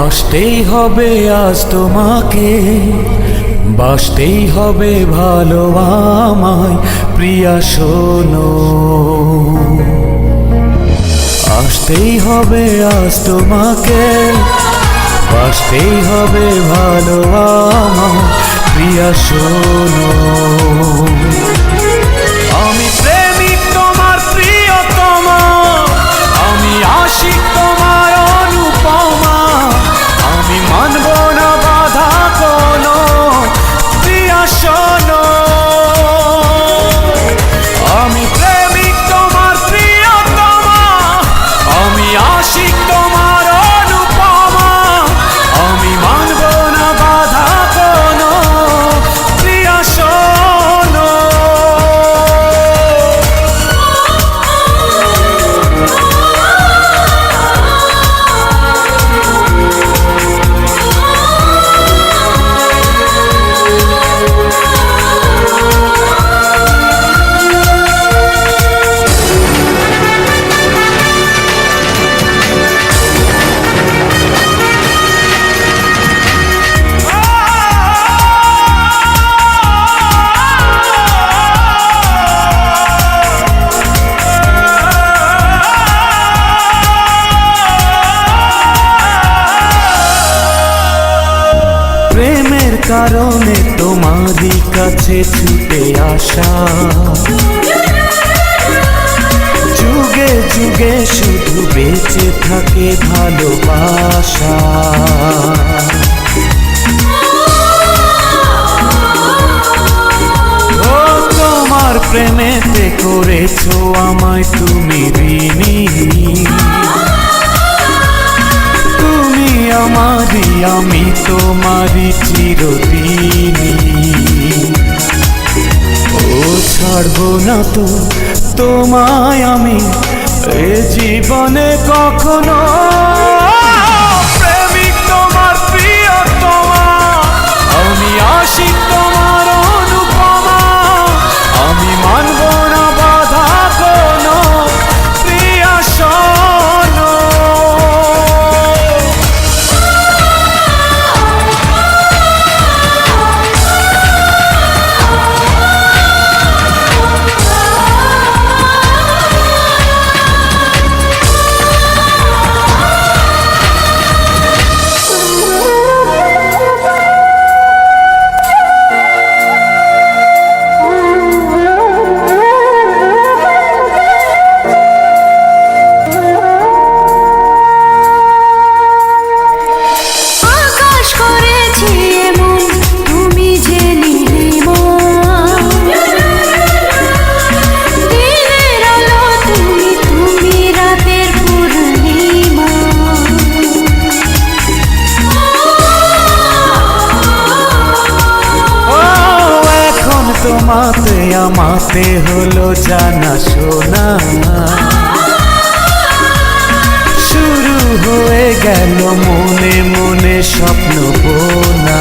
আসতেই হবে আজ তোমাকে, বাসতেই হবে ভালো আমায়, প্রিয়া শোনো। আসতেই হবে আজ তোমাকে, বাসতেই হবে ভালো আমায়, প্রিয়া শোনো। প্রেমের কারণে তোমারই কাছে ছুটে আসা। যুগে যুগে শুধু বেঁচে থাকে ভালোবাসা। প্রেমেতে করেছ আমায় তুমি ঋণী। তুমি আমারই আমি তোমারি চিরদিনী ও ছাড়ব না তো তোমায় আমি এ জীবনে কখনো আমাতে হলো জানা শোনা। শুরু হয়ে গেল মনে মনে স্বপ্ন বোনা।